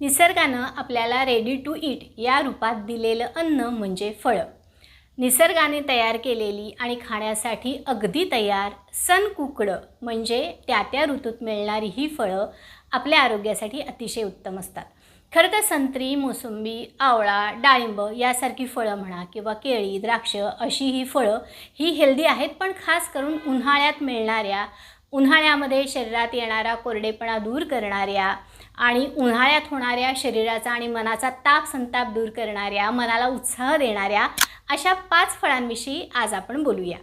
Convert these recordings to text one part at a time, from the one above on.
निसर्गानं आपल्याला ready to eat या रूपात दिलेलं अन्न म्हणजे फळं. निसर्गाने तयार केलेली आणि खाण्यासाठी अगदी तयार सनकुकडं म्हणजे त्या त्या ऋतूत मिळणारी ही फळं आपल्या आरोग्यासाठी अतिशय उत्तम असतात. खरं तर संत्री मोसंबी आवळा डाळिंब यासारखी फळं म्हणा किंवा केळी द्राक्ष अशी ही फळं ही हेल्दी आहेत पण खास करून उन्हाळ्यात मिळणाऱ्या उन्हाळ्यामध्ये शरीरात येणारा कोरडेपणा दूर करणाऱ्या आणि उन्हाळ्यात होणाऱ्या शरीराचा आणि मनाचा ताप संताप दूर करणाऱ्या मनाला उत्साह देणाऱ्या अशा पाच फळांविषयी आज आपण बोलूया.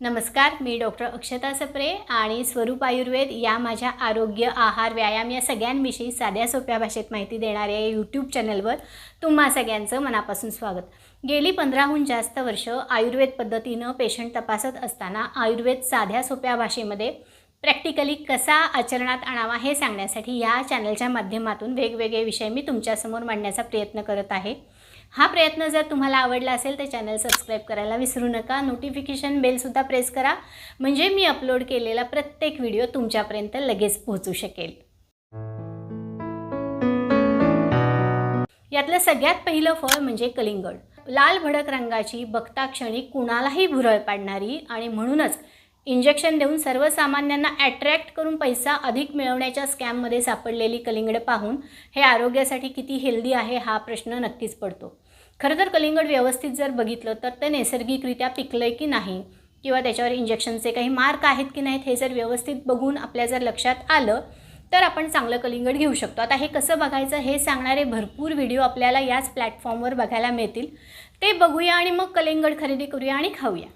नमस्कार मी डॉक्टर अक्षता सप्रे आणि स्वरूप आयुर्वेद या माझ्या आरोग्य आहार व्यायाम या सगळ्यांविषयी साध्या सोप्या भाषेत माहिती देणाऱ्या या यूट्यूब चॅनलवर तुम्हा सगळ्यांचं मनापासून स्वागत. गेली पंधराहून जास्त वर्ष आयुर्वेद पद्धतीनं पेशंट तपासत असताना आयुर्वेद साध्या सोप्या भाषेमध्ये प्रॅक्टिकली कसा आचरणात आणावा हे सांगण्यासाठी या चॅनलच्या माध्यमातून वेगवेगळे विषय मी तुमच्यासमोर मांडण्याचा प्रयत्न करत आहे. हा प्रयत्न जर तुम्हाला आवडला असेल तर चॅनल सबस्क्राईब करायला विसरू नका. नोटिफिकेशन बेलसुद्धा प्रेस करा. म्हणजे मी अपलोड केलेला प्रत्येक व्हिडिओ तुमच्यापर्यंत लगेच पोहोचू शकेल. यातलं सगळ्यात पहिलं फळ म्हणजे कलिंगड. लाल भडक रंगाची बघता क्षणी कुणालाही भुरळ पाडणारी आणि म्हणूनच इंजेक्शन देऊन सर्वसामान्यांना अट्रॅक्ट करून पैसा अधिक मिळवण्याच्या स्कॅममध्ये सापडलेली कलिंगड पाहून हे आरोग्यासाठी किती हेल्दी आहे हा प्रश्न नक्कीच पडतो. खरं तर कलिंगड व्यवस्थित जर बघितलं तर ते नैसर्गिकरित्या पिकलं आहे की नाही? किंवा त्याच्यावर इंजेक्शनचे काही मार्क आहेत की नाहीत हे जर व्यवस्थित बघून आपल्या जर लक्षात आलं तर आपण चांगलं कलिंगड घेऊ शकतो. आता हे कसं बघायचं हे सांगणारे भरपूर व्हिडिओ आपल्याला याच प्लॅटफॉर्मवर बघायला मिळतील. ते बघूया आणि मग कलिंगड खरेदी करूया आणि खाऊया.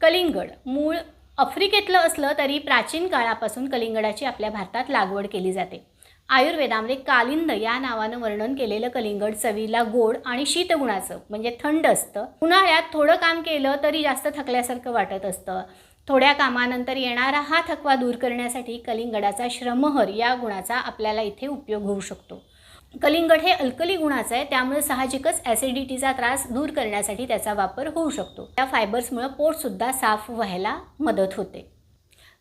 कलिंगड मूळ आफ्रिकेतलं असलं तरी प्राचीन काळापासून कलिंगडाची आपल्या भारतात लागवड केली जाते. आयुर्वेदामध्ये कालिंद या नावानं वर्णन केलेलं कलिंगड चवीला गोड आणि शीतगुणाचं म्हणजे थंड असतं. उन्हाळ्यात थोडं काम केलं तरी जास्त थकल्यासारखं वाटत असतं. थोड्या कामानंतर येणारा हा थकवा दूर करण्यासाठी कलिंगडाचा श्रमहर या गुणाचा आपल्याला इथे उपयोग होऊ शकतो. कलिंगड हे अल्कली गुणाचं आहे त्यामुळे साहजिकच ॲसिडिटीचा त्रास दूर करण्यासाठी त्याचा वापर होऊ शकतो. त्या फायबर्समुळं पोटसुद्धा साफ व्हायला मदत होते.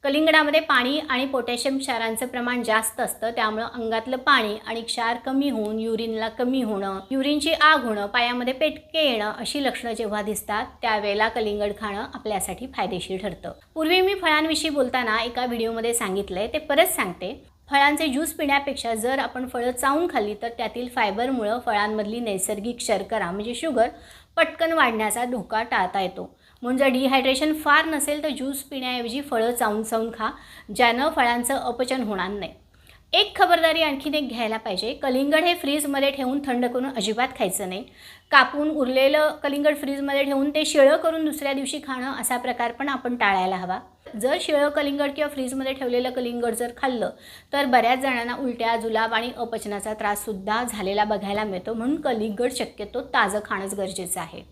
कलिंगडामध्ये पाणी आणि पोटॅशियम क्षारांचं प्रमाण जास्त असतं त्यामुळं अंगातलं पाणी आणि क्षार कमी होऊन युरिनला कमी होणं युरिनची आग होणं पायामध्ये पेटके येणं अशी लक्षणं जेव्हा दिसतात त्यावेळेला कलिंगड खाणं आपल्यासाठी फायदेशीर ठरतं. पूर्वी मी फळांविषयी बोलताना एका व्हिडिओमध्ये सांगितलंय ते परत सांगते. फळांचे ज्यूस पिण्यापेक्षा जर आपण फळं चावून खाल्ली तर त्यातील फायबरमुळं फळांमधली नैसर्गिक शर्करा म्हणजे शुगर पटकन वाढण्याचा धोका टाळता येतो. म्हणून जर डिहायड्रेशन फार नसेल तर ज्यूस पिण्याऐवजी फळं चावून चावून खा ज्यानं फळांचं अपचन होणार नाही. एक खबरदारी आणखीन एक घ्यायला पाहिजे. कलिंगड हे फ्रीजमध्ये ठेवून थंड करून अजिबात खायचं नाही. कापून उरलेलं कलिंगड फ्रीजमध्ये ठेवून ते शिळं करून दुसऱ्या दिवशी खाणं असा प्रकार पण आपण टाळायला हवा. जर शिळं कलिंगड किंवा फ्रीजमध्ये ठेवलेलं कलिंगड जर खाल्लं तर बऱ्याच जणांना उलट्या जुलाब आणि अपचनाचा त्राससुद्धा झालेला बघायला मिळतो. म्हणून कलिंगड शक्यतो ताजं खाणंच गरजेचं आहे.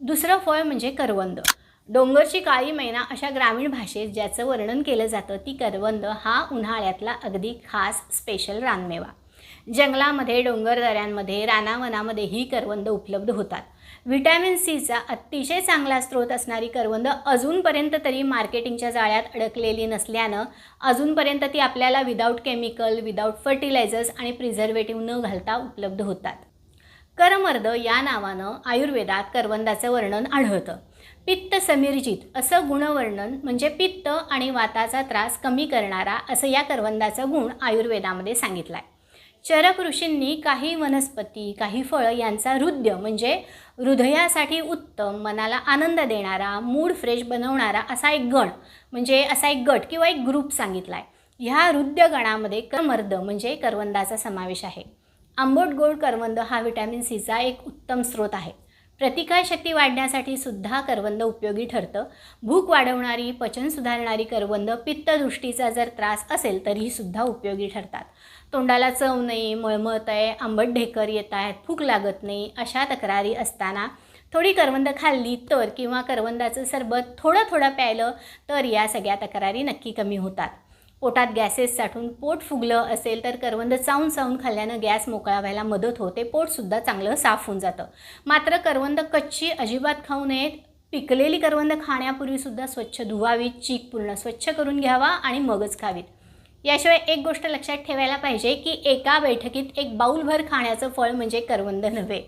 दुसरं फळ म्हणजे करवंद. डोंगरची काळी मैना अशा ग्रामीण भाषेत ज्याचं वर्णन केलं जातं ती करवंद हा उन्हाळ्यातला अगदी खास स्पेशल रानमेवा. जंगलामध्ये डोंगरदऱ्यांमध्ये रानावनामध्ये ही करवंद उपलब्ध होतात. व्हिटॅमिन सीचा अतिशय चांगला स्रोत असणारी करवंद अजूनपर्यंत तरी मार्केटिंगच्या जाळ्यात अडकलेली नसल्यानं अजूनपर्यंत ती आपल्याला विदाऊट केमिकल विदाऊट फर्टिलायझर्स आणि प्रिझर्वेटिव्ह न घालता उपलब्ध होतात. करमर्द या नावानं आयुर्वेदात करवंदाचं वर्णन आढळतं. पित्त समीरजित असं गुणवर्णन म्हणजे पित्त आणि वाताचा त्रास कमी करणारा असं या करवंदाचं गुण आयुर्वेदामध्ये सांगितलं आहे चरक ऋषींनी काही वनस्पती काही फळं यांचा हृदय म्हणजे हृदयासाठी उत्तम मनाला आनंद देणारा मूड फ्रेश बनवणारा असा एक गण म्हणजे असा एक गट किंवा एक ग्रुप सांगितला आहे ह्या हृदय गणामध्ये करमर्द म्हणजे करवंदाचा समावेश आहे. आंबट गोड करवंद हा व्हिटॅमिन सीचा एक उत्तम स्रोत आहे. प्रतिकारशक्ती वाढण्यासाठी सुद्धा करवंद उपयोगी ठरतं. भूक वाढवणारी पचन सुधारणारी करवंद पित्तदृष्टीचा जर त्रास असेल तरीही सुद्धा उपयोगी ठरतात. तोंडाला चव नाही मळमळत आहे आंबट ढेकर येत आहेत फूक लागत नाही अशा तक्रारी असताना थोडी करवंद खाल्ली तर किंवा करवंदाचं सरबत थोडं थोडं प्यायलं तर या सगळ्या तक्रारी नक्की कमी होतात. पोटात गॅसेस साठून पोट फुगलं असेल तर करवंद चावून चावून खाल्ल्यानं गॅस मोकळा व्हायला मदत होते पोटसुद्धा चांगलं साफ होऊन जातं. मात्र करवंद कच्ची अजिबात खाऊ नयेत. पिकलेली करवंद खाण्यापूर्वीसुद्धा स्वच्छ धुवावीत चीक पूर्ण स्वच्छ करून घ्यावा आणि मगच खावीत. याशिवाय एक गोष्ट लक्षात ठेवायला पाहिजे की एका बैठकीत एक बाऊलभर खाण्याचं फळ म्हणजे करवंद नव्हे.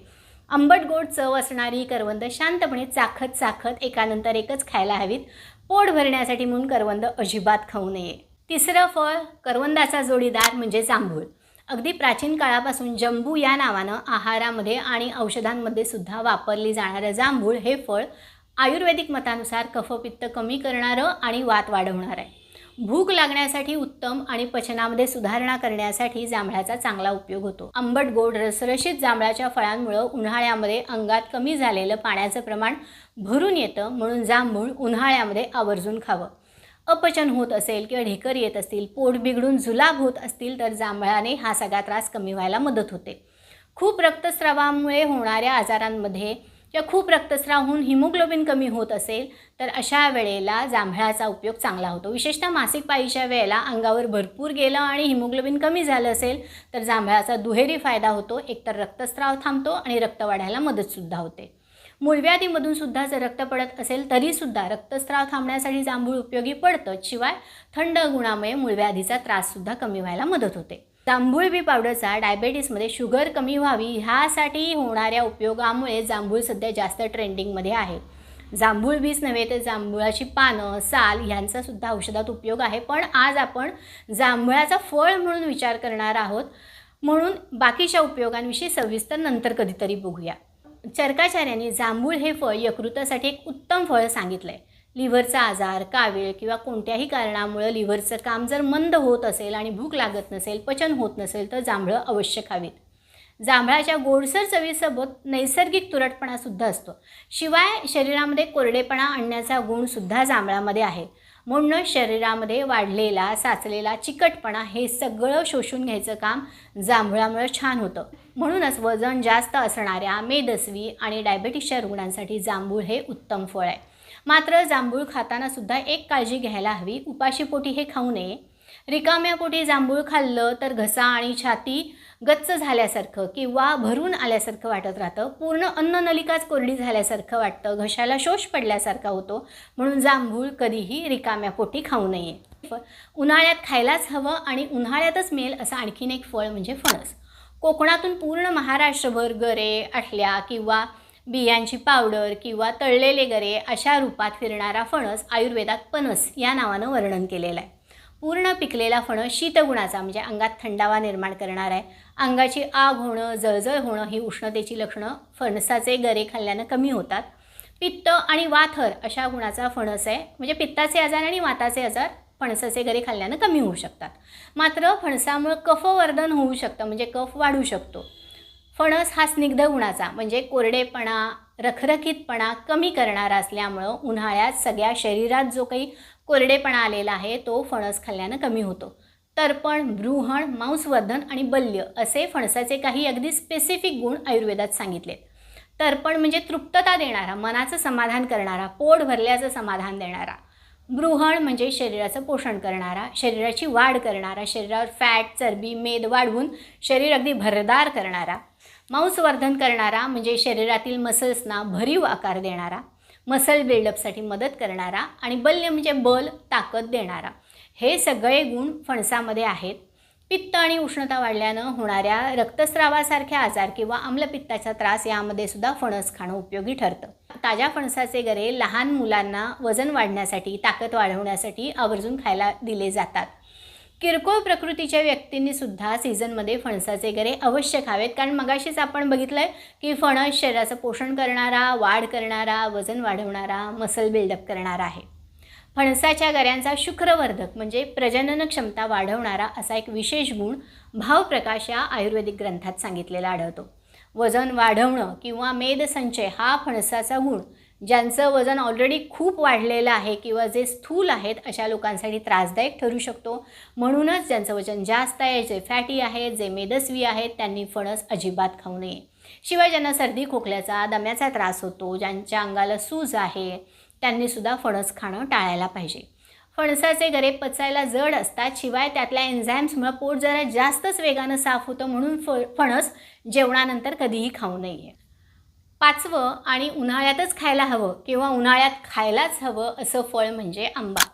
आंबट गोड चव असणारी करवंद शांतपणे चाखत चाखत एकानंतर एकच खायला हवीत. पोट भरण्यासाठी म्हणून करवंद अजिबात खाऊ नये. तिसरं फळ करवंदाचा जोडीदार म्हणजे जांभूळ. अगदी प्राचीन काळापासून जंबू या नावानं आहारामध्ये आणि औषधांमध्ये सुद्धा वापरली जाणारं जांभूळ हे फळ आयुर्वेदिक मतानुसार कफपित्त कमी करणारं आणि वात वाढवणार आहे. भूक लागण्यासाठी उत्तम आणि पचनामध्ये सुधारणा करण्यासाठी जांभळाचा चांगला उपयोग होतो. आंबट गोड रसरशीत जांभळाच्या फळांमुळं उन्हाळ्यामध्ये अंगात कमी झालेलं पाण्याचं प्रमाण भरून येतं म्हणून जांभूळ उन्हाळ्यामध्ये आवर्जून खावं. अपचन होत असेल किंवा ढेकर येत असतील पोट बिघडून जुलाब होत असतील तर जांभळाने हा सगळा त्रास कमी व्हायला मदत होते. खूप रक्तस्रावामुळे होणाऱ्या आजारांमध्ये किंवा खूप रक्तस्राव होऊन हिमोग्लोबिन कमी होत असेल तर अशा वेळेला जांभळाचा उपयोग चांगला होतो. विशेषतः मासिक पाळीच्या वेळेला अंगावर भरपूर गेलं आणि हिमोग्लोबिन कमी झालं असेल तर जांभळाचा दुहेरी फायदा होतो. एकतर रक्तस्राव थांबतो आणि रक्त वाढायला मदतसुद्धा होते. मूळव्याधीमधून सुद्धा जर रक्त पडत असेल तरीसुद्धा रक्तस्राव थांबण्यासाठी जांभूळ उपयोगी पडतं. शिवाय थंड गुणामुळे मूळव्याधीचा त्राससुद्धा कमी व्हायला मदत होते. जांभूळ बी पावडरचा डायबेटीसमध्ये शुगर कमी व्हावी ह्यासाठी होणाऱ्या उपयोगामुळे जांभूळ सध्या जास्त ट्रेंडिंगमध्ये आहे. जांभूळ बीच नव्हे तर जांभुळाची पानं साल ह्यांचा सुद्धा औषधात उपयोग आहे. पण आज आपण जांभळाचा फळ म्हणून विचार करणार आहोत. म्हणून बाकीच्या उपयोगांविषयी सविस्तर नंतर कधीतरी बघूया. चरकाचार्यांनी जांभूळ हे फळ यकृतासाठी एक उत्तम फळ सांगितलं आहे लिव्हरचा आजार कावीळ किंवा कोणत्याही कारणामुळं लिव्हरचं काम जर मंद होत असेल आणि भूक लागत नसेल पचन होत नसेल तर जांभळं अवश्य खावीत. जांभळाच्या गोडसर चवीसोबत नैसर्गिक तुरटपणासुद्धा असतो. शिवाय शरीरामध्ये कोरडेपणा आणण्याचा गुणसुद्धा जांभळामध्ये आहे. म्हणून शरीरामध्ये वाढलेला साचलेला चिकटपणा हे सगळं शोषून घ्यायचं काम जांभळामुळं छान होतं. म्हणूनच वजन जास्त असणाऱ्या मेदस्वी आणि डायबेटिसच्या रुग्णांसाठी जांभूळ हे उत्तम फळ आहे. मात्र जांभूळ खाताना सुद्धा एक काळजी घ्यायला हवी. उपाशीपोटी हे खाऊ नये. रिकाम्या पोटी जांभूळ खाल्लं तर घसा आणि छाती गच्च झाल्यासारखं किंवा भरून आल्यासारखं वाटत राहतं. पूर्ण अन्ननलिकाच कोरडी झाल्यासारखं वाटतं. घशाला शोष पडल्यासारखा होतो. म्हणून जांभूळ कधीही रिकाम्या पोटी खाऊ नये. उन्हाळ्यात खायलाच हवं आणि उन्हाळ्यातच मिळेल असं आणखीन एक फळ म्हणजे फणस. कोकणातून पूर्ण महाराष्ट्रभर गरे आठल्या किंवा बियांची पावडर किंवा तळलेले गरे अशा रूपात फिरणारा फणस आयुर्वेदात पनस या नावानं वर्णन केलेलं आहे. पूर्ण पिकलेला फणस शीतगुणाचा म्हणजे अंगात थंडावा निर्माण करणार आहे. अंगाची आग होणं जळजळ होणं ही उष्णतेची लक्षणं फणसाचे गरे खाल्ल्यानं कमी होतात. पित्त आणि वाथर अशा गुणाचा फणस आहे. म्हणजे पित्ताचे आजार आणि वाताचे आजार फणसाचे गरे खाल्ल्यानं कमी होऊ शकतात. मात्र फणसामुळं कफवर्धन होऊ शकतं म्हणजे कफ वाढू शकतो. फणस हा स्निग्ध गुणाचा म्हणजे कोरडेपणा रखरखीतपणा कमी करणारा असल्यामुळं उन्हाळ्यात सगळ्या शरीरात जो काही कोरडेपणा आलेला आहे तो फणस खाल्ल्यानं कमी होतो. तर्पण ब्रूहण मांसवर्धन आणि बल्य असे फणसाचे काही अगदी स्पेसिफिक गुण आयुर्वेदात सांगितलेत तर्पण म्हणजे तृप्तता देणारा मनाचं समाधान करणारा पोट भरल्याचं समाधान देणारा. ब्रुहण म्हणजे शरीराचं पोषण करणारा शरीराची वाढ करणारा शरीरावर फॅट चरबी मेद वाढवून शरीर अगदी भरदार करणारा. मांसवर्धन करणारा म्हणजे शरीरातील मसल्सना भरीव आकार देणारा मसल बिल्डअपसाठी मदत करणारा आणि बल्य म्हणजे बल ताकद देणारा. हे सगळे गुण फणसामध्ये आहेत. पित्त आणि उष्णता वाढल्यानं होणाऱ्या रक्तस्रावासारखे आजार किंवा आम्लपित्ताचा त्रास यामध्ये सुद्धा फणस खाणं उपयोगी ठरतं. ताज्या फणसाचे गरे लहान मुलांना वजन वाढण्यासाठी ताकद वाढवण्यासाठी आवर्जून खायला दिले जातात. किरकोळ प्रकृतीच्या व्यक्तींनी सुद्धा सीझनमध्ये फणसाचे गरे अवश्य खावेत. कारण मगाशीच आपण बघितलं आहे की फणस शरीराचं पोषण करणारा वाढ करणारा वजन वाढवणारा मसल बिल्डअप करणारा आहे. फणसाच्या गऱ्यांचा शुक्रवर्धक म्हणजे प्रजनन क्षमता वाढवणारा असा एक विशेष गुण भावप्रकाश या आयुर्वेदिक ग्रंथात सांगितलेला आढळतो. वजन वाढवणं किंवा मेदसंचय हा फणसाचा गुण ज्यांचं वजन ऑलरेडी खूप वाढलेलं आहे किंवा जे स्थूल आहेत अशा लोकांसाठी त्रासदायक ठरू शकतो. म्हणूनच ज्यांचं वजन जास्त आहे जे फॅटी आहेत जे मेदस्वी आहेत त्यांनी फणस अजिबात खाऊ नये. शिवाय ज्यांना सर्दी खोकल्याचा दम्याचा त्रास होतो ज्यांच्या अंगाला सूज आहे त्यांनीसुद्धा फणस खाणं टाळायला पाहिजे. फणसाचे गरे पचायला जड असतात शिवाय त्यातल्या एन्झाईम्समुळं पोट जरा जास्तच वेगानं साफ होतं म्हणून फ फणस जेवणानंतर कधीही खाऊ नये. पाचवं आणि उन्हाळ्यातच खायला हवं किंवा उन्हाळ्यात खायलाच हवं असं फळ म्हणजे आंबा.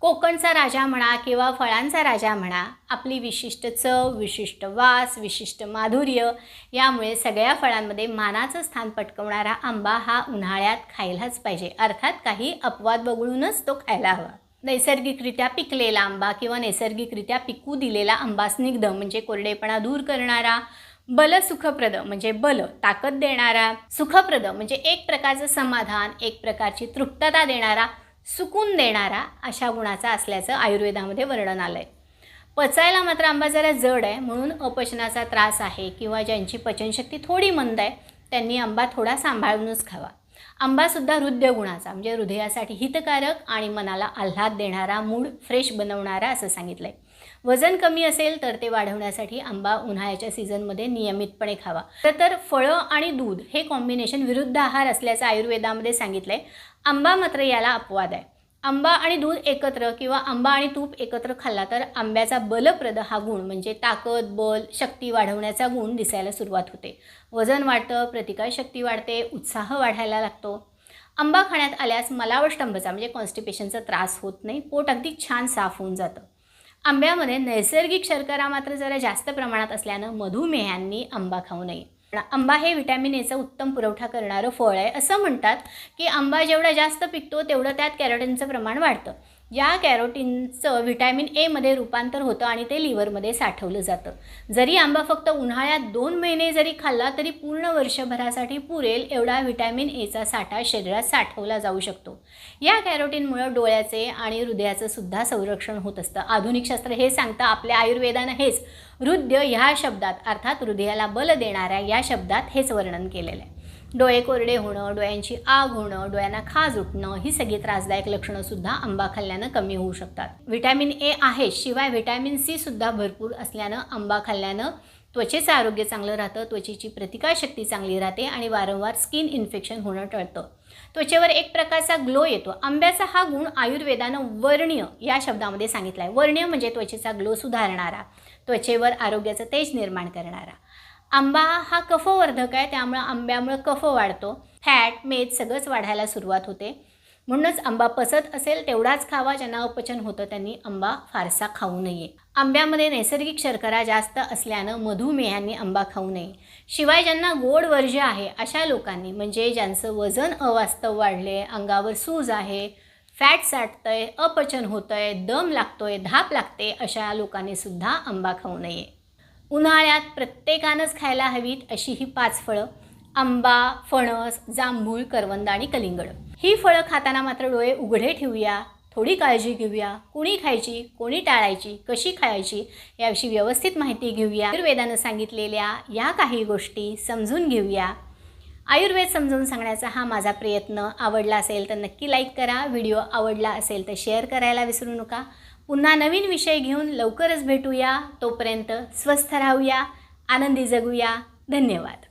कोकणचा राजा म्हणा किंवा फळांचा राजा म्हणा आपली विशिष्ट चव विशिष्ट वास विशिष्ट माधुर्य यामुळे सगळ्या फळांमध्ये मानाचं स्थान पटकवणारा आंबा हा उन्हाळ्यात खायलाच पाहिजे. अर्थात काही अपवाद वगळूनच तो खायला हवा. नैसर्गिकरित्या पिकलेला आंबा किंवा नैसर्गिकरित्या पिकू दिलेला आंबा स्निग्ध म्हणजे कोरडेपणा दूर करणारा बल सुखप्रद म्हणजे बल ताकद देणारा सुखप्रद म्हणजे एक प्रकारचं समाधान एक प्रकारची तृप्तता देणारा सुकून देणारा अशा गुणाचा असल्याचं आयुर्वेदामध्ये वर्णन आलं आहे पचायला मात्र आंबा जरा जड आहे म्हणून अपचनाचा त्रास आहे किंवा ज्यांची पचनशक्ती थोडी मंद आहे त्यांनी आंबा थोडा सांभाळूनच खावा. आंबासुद्धा हृदय गुणाचा म्हणजे हृदयासाठी हितकारक आणि मनाला आल्हाद देणारा मूड फ्रेश बनवणारा असं सांगितलं आहे वजन कमी असेल तर ते वाढवण्यासाठी आंबा उन्हाळ्याच्या सीझनमध्ये नियमितपणे खावा. तर तर फळं आणि दूध हे कॉम्बिनेशन विरुद्ध आहार असल्याचं आयुर्वेदामध्ये सांगितलं आहे आंबा मात्र याला अपवाद आहे. आंबा आणि दूध एकत्र किंवा आंबा आणि तूप एकत्र खाल्ला तर आंब्याचा बलप्रद हा गुण म्हणजे ताकद बल शक्ती वाढवण्याचा गुण दिसायला सुरुवात होते. वजन वाढतं प्रतिकारशक्ती वाढते उत्साह वाढायला लागतो. आंबा खाण्यात आल्यास मलावष्टंभचा म्हणजे कॉन्स्टिपेशनचा त्रास होत नाही पोट अगदी छान साफ होऊन जातं. आंब्यामध्ये नैसर्गिक शर्करा मात्र जरा जास्त प्रमाणात असल्यानं मधुमेहांनी आंबा खाऊ नये. पण आंबा हे व्हिटॅमिन एचा उत्तम पुरवठा करणारं फळ आहे असं म्हणतात की आंबा जेवढा जास्त पिकतो तेवढं त्यात कॅरोटीनचं प्रमाण वाढतं. या कॅरोटीनचं व्हिटॅमिन एमध्ये रूपांतर होतं आणि ते लिव्हरमध्ये साठवलं जातं. जरी आंबा फक्त उन्हाळ्यात दोन महिने जरी खाल्ला तरी पूर्ण वर्षभरासाठी पुरेल एवढा व्हिटॅमिन एचा साठा शरीरात साठवला जाऊ शकतो. या कॅरोटीनमुळं डोळ्याचे आणि हृदयाचं सुद्धा संरक्षण होत असतं. आधुनिक शास्त्र हे सांगतं आपल्या आयुर्वेदानं हेच हृदय ह्या शब्दात अर्थात हृदयाला बल देणाऱ्या या शब्दात हेच वर्णन केलेलं आहे. डोळे कोरडे होणं डोळ्यांची आग होणं डोळ्यांना खाज उठणं ही सगळी त्रासदायक लक्षणंसुद्धा आंबा खाल्ल्यानं कमी होऊ शकतात. व्हिटॅमिन ए आहे शिवाय व्हिटॅमिन सी सुद्धा भरपूर असल्यानं आंबा खाल्ल्यानं त्वचेचं आरोग्य चांगलं राहतं त्वचेची प्रतिकारशक्ती चांगली राहते आणि वारंवार स्किन इन्फेक्शन होणं टळतं. त्वचेवर एक प्रकारचा ग्लो येतो. आंब्याचा हा गुण आयुर्वेदानं वर्ण्य या शब्दामध्ये सांगितला आहे वर्ण्य म्हणजे त्वचेचा ग्लो सुधारणारा त्वचेवर आरोग्याचं तेज निर्माण करणारा. आंबा हा कफवर्धक आहे त्यामुळं आंब्यामुळं कफ वाढतो. फॅट मेद सगळंच वाढायला सुरुवात होते. म्हणूनच आंबा पचत असेल तेवढाच खावा ज्यांना अपचन होतं त्यांनी आंबा फारसा खाऊ नये. आंब्यामध्ये नैसर्गिक शर्करा जास्त असल्यानं मधुमेहांनी आंबा खाऊ नये. शिवाय ज्यांना गोड वर्ज्य आहे अशा लोकांनी म्हणजे ज्यांचं वजन अवास्तव वाढले अंगावर सूज आहे फॅट साठतंय अपचन होतंय दम लागतोय धाप लागते अशा लोकांनी सुद्धा आंबा खाऊ नये. उन्हाळ्यात प्रत्येकानंच खायला हवीत अशी ही पाच फळं. आंबा फणस जांभूळ करवंद आणि कलिंगड. ही फळं खाताना मात्र डोळे उघडे ठेवूया थोडी काळजी घेऊया कुणी खायची कोणी टाळायची कशी खायची याविषयी व्यवस्थित माहिती घेऊया. आयुर्वेदानं सांगितलेल्या या काही गोष्टी समजून घेऊया. आयुर्वेद समजून सांगण्याचा हा माझा प्रयत्न. आवडला असेल तर नक्की लाईक करा. व्हिडिओ आवडला असेल तर शेअर करायला विसरू नका. पुन्हा नवीन विषय घेऊन लवकरच भेटूया. तोपर्यंत स्वस्थ राहूया. आनंदी जगूया. धन्यवाद.